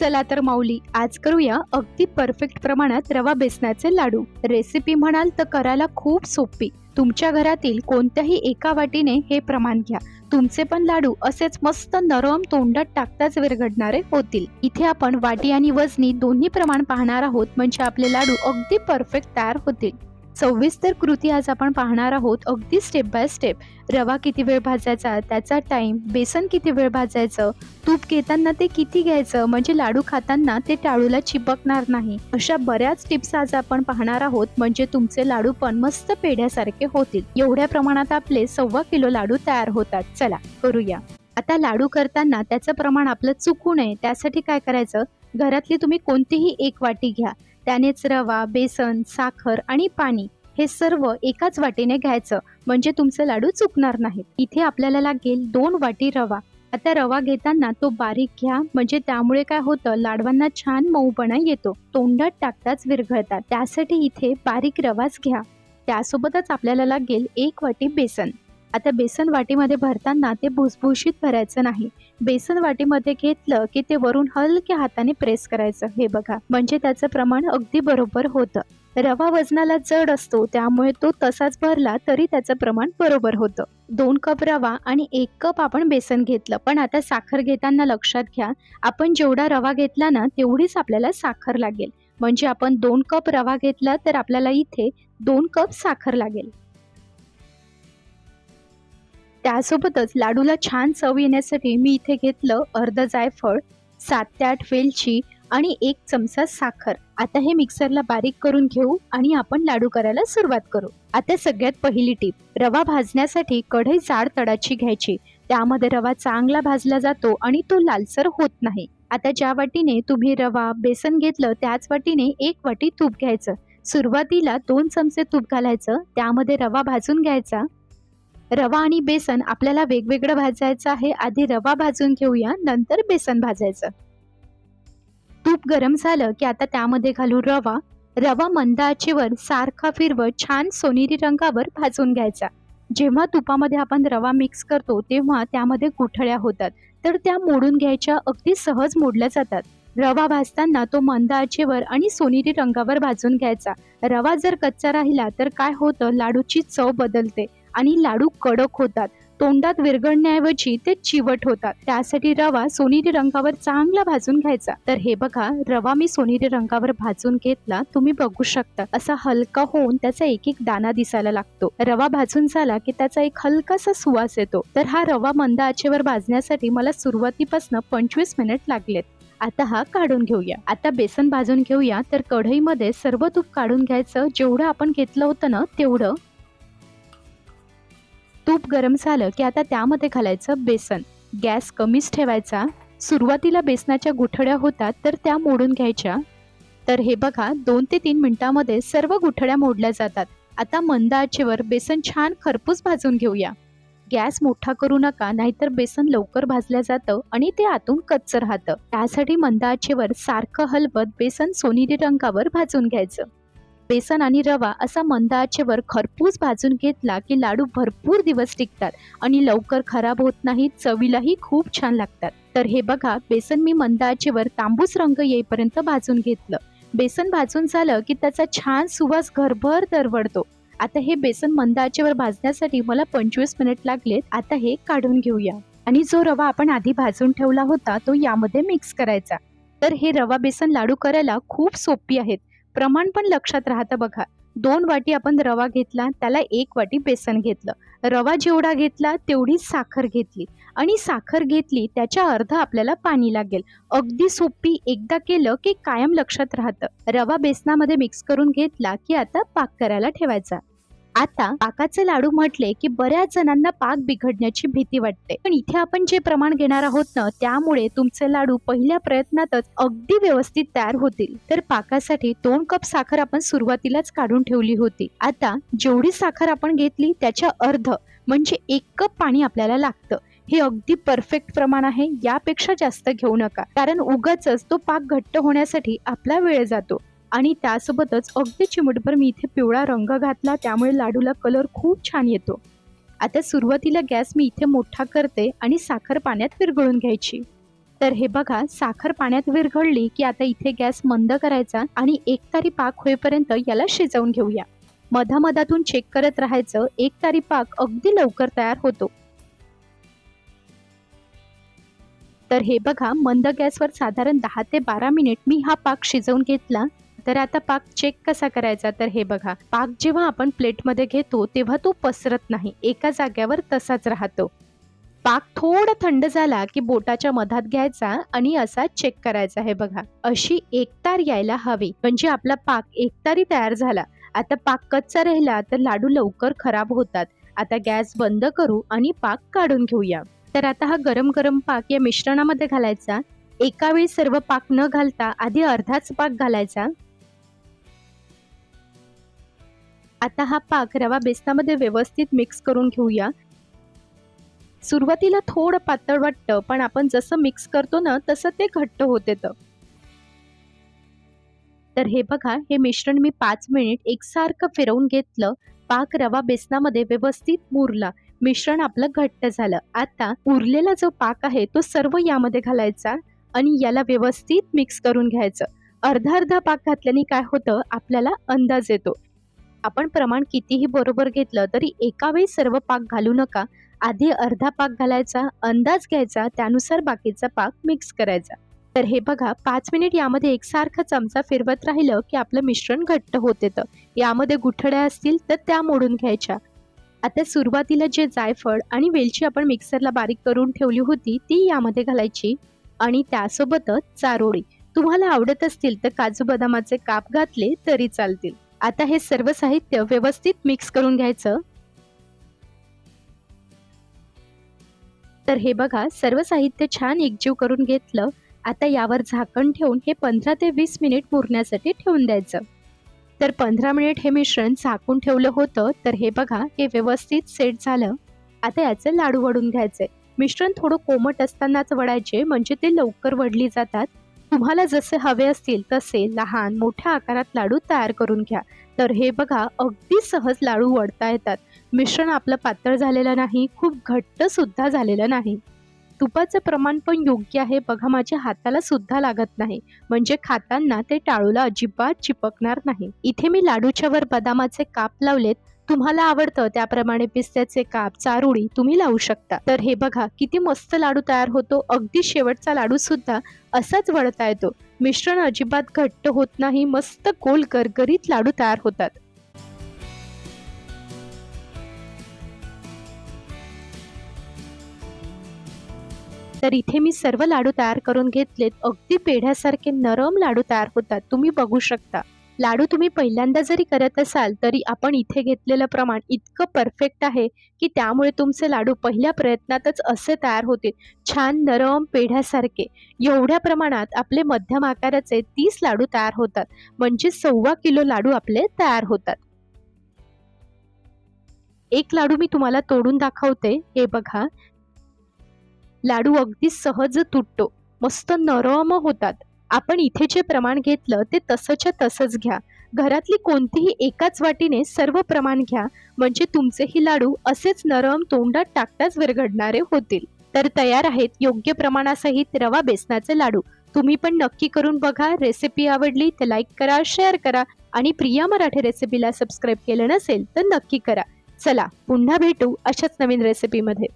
चला तर माऊली आज करूया अगदी परफेक्ट प्रमाणात रवा बेसनाचे लाडू. रेसिपी म्हणाल तर करायला खूप सोपी. तुमच्या घरातील कोणत्याही एका वाटीने हे प्रमाण घ्या. तुमचे पण लाडू असेच मस्त नरम तोंडात टाकताच विरघडणारे होतील. इथे आपण वाटी आणि वजनी दोन्ही प्रमाण पाहणार आहोत म्हणजे आपले लाडू अगदी परफेक्ट तयार होतील. सविस्तर कृती आज आपण पाहणार आहोत. अगदी स्टेप बाय स्टेप रवा किती वेळ भाजायचा? त्याचा टाईम बेसन किती वेळ भाजायचं? तूप घेताना ते किती घ्यायचं? म्हणजे लाडू खाताना ते टाळूला चिपकणार नाही. अशा बऱ्याच टिप्स आज आपण पाहणार आहोत. म्हणजे तुमचे लाडू पण मस्त पेढ्यासारखे होतील. एवढ्या प्रमाणात आपले सव्वा किलो लाडू तयार होतात. चला करूया. आता लाडू करताना त्याचं प्रमाण आपलं चुकू नये. त्यासाठी काय करायचं? घरातली तुम्ही कोणतीही एक वाटी घ्या. त्यानेच रवा बेसन साखर आणि पाणी हे सर्व एकाच वाटीने घ्यायचं. म्हणजे तुमचे लाडू चुकणार नाहीत. इथे आपल्याला लागेल दोन वाटी रवा. आता रवा घेताना तो बारीक घ्या. म्हणजे त्यामुळे काय होतं लाडवांना छान मऊपणा येतो. तोंडात टाकताच विरघळतात. त्यासाठी इथे बारीक रवाच घ्या. त्यासोबतच आपल्याला लागेल एक वाटी बेसन. आता बेसन वाटीमध्ये भरताना ते भुसभुशीत भरायचं नाही. बेसन वाटीमध्ये घेतलं की ते वरून हलक्या हाताने प्रेस करायचं. हे बघा. म्हणजे त्याचं प्रमाण अगदी बरोबर होतं. रवा वजनाला जड असतो त्यामुळे तो तसाच भरला तरी त्याचं प्रमाण बरोबर होतं. दोन कप रवा आणि एक कप आपण बेसन घेतलं. पण आता साखर घेताना लक्षात घ्या आपण जेवढा रवा घेतला ना तेवढीच आपल्याला साखर लागेल. म्हणजे आपण दोन कप रवा घेतला तर आपल्याला इथे दोन कप साखर लागेल. त्यासोबतच लाडूला छान चव येण्यासाठी मी इथे घेतलं अर्ध जायफळ सात ते आठ वेलची आणि एक चमचा साखर. आता हे मिक्सरला बारीक करून घेऊ आणि आपण लाडू करायला सुरुवात करू. आता सगळ्यात पहिली टीप रवा भाजण्यासाठी कढई जाड तडाची घ्यायची. त्यामध्ये रवा चांगला भाजला जातो आणि तो लालसर होत नाही. आता ज्या वाटीने तुम्ही रवा बेसन घेतलं त्याच वाटीने एक वाटी तूप घ्यायचं. सुरुवातीला दोन चमचे तूप घालायचं. त्यामध्ये रवा भाजून घ्यायचा. रवा आणि बेसन आपल्याला वेगवेगळं भाजायचं आहे. आधी रवा भाजून घेऊया नंतर बेसन भाजायचं. तूप गरम झालं की आता त्यामध्ये घालू रवा. रवा मंद आचेवर सारखा फिरवत छान सोनेरी रंगावर भाजून घ्यायचा. जेव्हा तुपामध्ये आपण रवा मिक्स करतो तेव्हा त्यामध्ये गुठळ्या होतात. तर त्या मोडून घ्यायच्या अगदी सहज मोडल्या जातात. रवा भाजताना तो मंद आचेवर आणि सोनेरी रंगावर भाजून घ्यायचा. रवा जर कच्चा राहिला तर काय होतं? लाडूची चव बदलते. आणि लाडू कडक होतात. तोंडात विरघळण्याऐवजी ते चिवट होतात. त्यासाठी रवा सोनेरी रंगावर चांगला भाजून घ्यायचा. तर हे बघा रवा मी सोनेरी रंगावर भाजून घेतला तुम्ही बघू शकता. असा हलका होऊन त्याचा एक एक दाना दिसायला लागतो. रवा भाजून झाला की त्याचा एक हलकासा सुवास येतो. तर हा रवा मंद आचेवर भाजण्यासाठी मला सुरुवातीपासून पंचवीस मिनिट लागलेत. आता हा काढून घेऊया. आता बेसन भाजून घेऊया. तर कढईमध्ये सर्व तूप काढून घ्यायचं. जेवढं आपण घेतलं होतं ना तेवढं तूप गरम झालं की आता त्यामध्ये घालायचं बेसन. गॅस कमीच ठेवायचा. सुरुवातीला बेसनाच्या गुठड्या होतात तर त्या मोडून घ्यायच्या. तर हे बघा दोन ते तीन मिनिटांमध्ये सर्व गुठळ्या मोडल्या जातात. आता मंद आचेवर बेसन छान खरपूस भाजून घेऊया. गॅस मोठा करू नका नाहीतर बेसन लवकर भाजलं जातं आणि ते आतून कच्चं राहतं. त्यासाठी मंद आचेवर सारखं हलवत बेसन सोनेरी रंगावर भाजून घ्यायचं. बेसन आणि रवा असा मंद आचेवर खरपूस भाजून घेतला की लाडू भरपूर दिवस टिकतात आणि लवकर खराब होत नाहीत चवीलाही खूप छान लागतात. तर हे बघा बेसन मी मंद आचेवर तांबूस रंग येईपर्यंत भाजून घेतलं. बेसन भाजून झालं की त्याचा छान सुवास घरभर दरवडतो आता हे बेसन मंद आचेवर भाजण्यासाठी मला पंचवीस मिनिट लागलेत आता हे काढून घेऊया. आणि जो रवा आपण आधी भाजून ठेवला होता तो यामध्ये मिक्स करायचा. तर हे रवा बेसन लाडू करायला खूप सोपी आहेत. प्रमाण पण लक्षात राहतं बघा. दोन वाटी आपण रवा घेतला त्याला एक वाटी बेसन घेतलं. रवा जेवढा घेतला तेवढीच साखर घेतली. आणि साखर घेतली त्याच्या अर्ध आपल्याला पाणी लागेल. अगदी सोपी एकदा केलं की कायम लक्षात राहतं. रवा बेसनामध्ये मिक्स करून घेतला की आता पाक करायला ठेवायचा. आता पाकाचे लाडू म्हटले की बऱ्याच जणांना पाक बिघडण्याची भीती वाटते. पण इथे आपण जे प्रमाण घेणार आहोत ना त्यामुळे तुमचे लाडू पहिल्या प्रयत्नातच अगदी व्यवस्थित तयार होतील. तर पाकासाठी दोन कप साखर आपण सुरुवातीलाच काढून ठेवली होती. आता जेवढी साखर आपण घेतली त्याच्या अर्ध म्हणजे एक कप पाणी आपल्याला लागतं. हे अगदी परफेक्ट प्रमाण आहे यापेक्षा जास्त घेऊ नका. कारण उगाच तो पाक घट्ट होण्यासाठी आपला वेळ जातो. आणि त्यासोबतच अगदी चिमटभर मी इथे पिवळा रंग घातला त्यामुळे लाडूला कलर खूप छान येतो. आता सुरुवातीला गॅस मी इथे मोठा करते आणि साखर पाण्यात विरघळून घ्यायची. तर हे बघा साखर पाण्यात विरघळली की आता इथे गॅस मंद करायचा आणि एक तारी पाक होईपर्यंत याला शिजवून घेऊया. मधामधातून चेक करत राहायचं एक तारी पाक अगदी लवकर तयार होतो. तर हे बघा मंद गॅसवर साधारण दहा ते बारा मिनिट मी हा पाक शिजवून घेतला. तर आता पाक चेक कसा करायचा? तर हे बघा. पाक जेव्हा आपण प्लेटमध्ये घेतो तेव्हा तो पसरत नाही. एका जाग्यावर तसाच राहतो. पाक थोडा थंड झाला की बोटाच्या मधात घ्यायचा आणि असा चेक करायचा. हे बघा. अशी एकतार यायला हवी. म्हणजे आपला पाक एकतारी तयार झाला. आता पाक कच्चा राहिला तर लाडू लवकर खराब होतात. आता गॅस बंद करू आणि पाक काढून घेऊया. तर आता हा गरम गरम पाक या मिश्रणामध्ये घालायचा. एका वेळी सर्व पाक न घालता आधी अर्धाच पाक घालायचा. आता हा पाक रवा बेसनामध्ये व्यवस्थित मिक्स करून घेऊया. सुरुवातीला थोडं पातळ वाटतं पण आपण जसं मिक्स करतो ना तसं ते घट्ट होते तर हे बघा हे मिश्रण मी पाच मिनिट एकसारखं फिरवून घेतलं. पाक रवा बेसनामध्ये व्यवस्थित मुरला. मिश्रण आपलं घट्ट झालं. आता उरलेला जो पाक आहे तो सर्व यामध्ये घालायचा आणि याला व्यवस्थित मिक्स करून घ्यायचं. अर्धा अर्धा पाक घातल्याने काय होतं? आपल्याला अंदाज येतो. आपण प्रमाण कितीही बरोबर घेतलं तरी एका वेळी सर्व पाक घालू नका. आधी अर्धा पाक घालायचा अंदाज घ्यायचा त्यानुसार बाकीचा पाक मिक्स करायचा. तर हे बघा पाच मिनिट यामध्ये एकसारखा चमचा फिरवत राहिलं की आपलं मिश्रण घट्ट होत येतं. यामध्ये गुठड्या असतील तर त्या मोडून घ्यायच्या. आता सुरुवातीला जे जायफळ आणि वेलची आपण मिक्सरला बारीक करून ठेवली होती ती यामध्ये घालायची आणि त्यासोबतच चारोळी. तुम्हाला आवडत असतील तर काजू बदामाचे काप घातले तरी चालतील. आता हे सर्व साहित्य व्यवस्थित मिक्स करून घ्यायचं. तर हे बघा सर्व साहित्य छान एकजीव करून घेतलं. आता यावर झाकण ठेवून हे पंधरा ते वीस मिनिट मुरण्यासाठी ठेवून द्यायचं. तर पंधरा मिनिट हे मिश्रण झाकून ठेवलं होतं तर हे बघा हे व्यवस्थित सेट झालं. आता याचे लाडू वडून घ्यायचे. मिश्रण थोडं कोमट असतानाच वडायचे म्हणजे ते लवकर वडली जातात. तुम्हाला जसे हवे असतील तसे लहान मोठ्या आकारात लाडू तयार करून घ्या. तर हे बघा अगदी सहज लाडू वळता येतात. मिश्रण आपलं पातळ झालेलं नाही खूप घट्ट सुद्धा झालेलं नाही. तुपाचं प्रमाण पण योग्य आहे बघा माझ्या हाताला सुद्धा लागत नाही. म्हणजे खाताना ते टाळूला अजिबात चिपकणार नाही. इथे मी लाडूच्या वर बदामाचे काप लावलेत तुम्हाला आवडतं त्याप्रमाणे पिस्त्याचे काप चारुळी तुम्ही लावू शकता. तर हे बघा किती मस्त लाडू तयार होतो. अगदी शेवटचा लाडू सुद्धा असाच वळता येतो. मिश्रण अजिबात घट्ट होत नाही मस्त गोल गरगरीत लाडू तयार होतात. तर इथे मी सर्व लाडू तयार करून घेतलेत. अगदी पेढ्यासारखे नरम लाडू तयार होतात. तुम्ही बघू शकता. लाडू तुम्ही पहिल्यांदा जरी करत असाल तरी आपण इथे घेतलेलं प्रमाण इतकं परफेक्ट आहे की त्यामुळे तुमचे लाडू पहिल्या प्रयत्नातच असे तयार होतील. छान नरम पेढ्यासारखे. एवढ्या प्रमाणात आपले मध्यम आकाराचे तीस लाडू तयार होतात म्हणजे सव्वा किलो लाडू आपले तयार होतात. एक लाडू मी तुम्हाला तोडून दाखवते. हे बघा. लाडू अगदी सहज तुटतो. मस्त नरम होतात. आपण इथे जे प्रमाण घेतलं ते तसंच्या तसंच घ्या. घरातली कोणतीही एकाच वाटीने सर्व प्रमाण घ्या म्हणजे तुमचेही लाडू असेच नरम तोंडात टाकताच विरघडणारे होतील. तर तयार आहेत योग्य प्रमाणासहित रवा बेसनाचे लाडू. तुम्ही पण नक्की करून बघा रेसिपी आवडली तर लाईक करा शेअर करा आणि प्रिया मराठी रेसिपीला सबस्क्राईब केलं नसेल तर नक्की करा. चला पुन्हा भेटू अशाच नवीन रेसिपीमध्ये